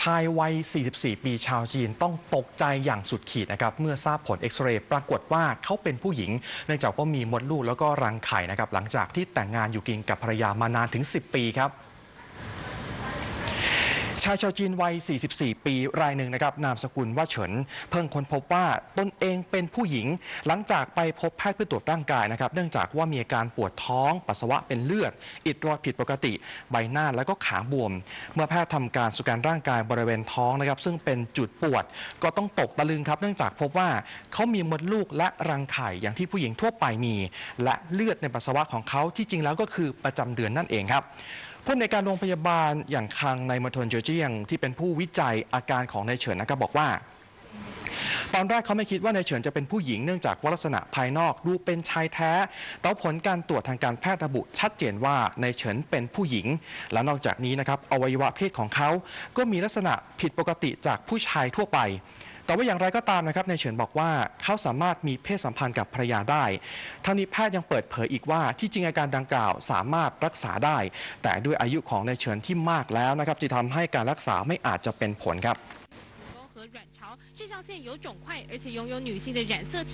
ชายวัย 44 ปีชาวจีนต้องตกใจอย่างสุดขีดนะครับ เมื่อทราบผลเอ็กซเรย์ปรากฏว่าเขาเป็นผู้หญิง เนื่องจากว่ามีมดลูกแล้วก็รังไข่นะครับ หลังจากที่แต่งงานอยู่กินกับภรรยามานานถึง 10 ปีครับ ชายชาวจีนวัย 44 ปีรายหนึ่งนะครับ นามสกุลว่าเฉิน เพิ่งค้นพบว่าตนเองเป็นผู้หญิง หลังจากไปพบแพทย์เพื่อตรวจร่างกายนะครับ เนื่องจากว่ามีอาการปวดท้อง ปัสสาวะเป็นเลือด อิดโรอยผิดปกติ ใบหน้าแล้วก็ขาบวม เมื่อแพทย์ทำการสแกนร่างกายบริเวณท้องนะครับ ซึ่งเป็นจุดปวด ก็ต้องตกตะลึงครับ เนื่องจากพบว่าเขามีมดลูกและรังไข่อย่างที่ผู้หญิงทั่วไปมี และเลือดในปัสสาวะของเขาที่จริงแล้วก็คือประจำเดือนนั่นเองครับผู้ในวยการโรงพยาบาลอย่างคังในมณฑลเจอร์เจียง ที่เป็นผู้วิจัยอาการของนายเฉินนะครับบอกว่าตอนแรกเขาไม่คิดว่านายเฉินจะเป็นผู้หญิงเนื่องจากว่าลักษณะภายนอกดูเป็นชายแท้ แต่ผลการตรวจทางการแพทย์ระบุชัดเจนว่านายเฉินเป็นผู้หญิง และนอกจากนี้นะครับอวัยวะเพศของเขาก็มีลักษณะผิดปกติจากผู้ชายทั่วไป แต่ว่าอย่างไรก็ตามนะครับนายเฉินบอกว่าเขาสามารถมีเพศสัมพันธ์กับภรรยาได้ทั้งนี้แพทย์ยังเปิดเผยอีกว่าที่จริงอาการดังกล่าวสามารถรักษาได้ แต่ด้วยอายุของนายเฉินที่มากแล้วนะครับจะทำให้การรักษาไม่อาจจะเป็นผลครับ 沟和卵巢，这条线有肿块，而且拥有女性的染色体，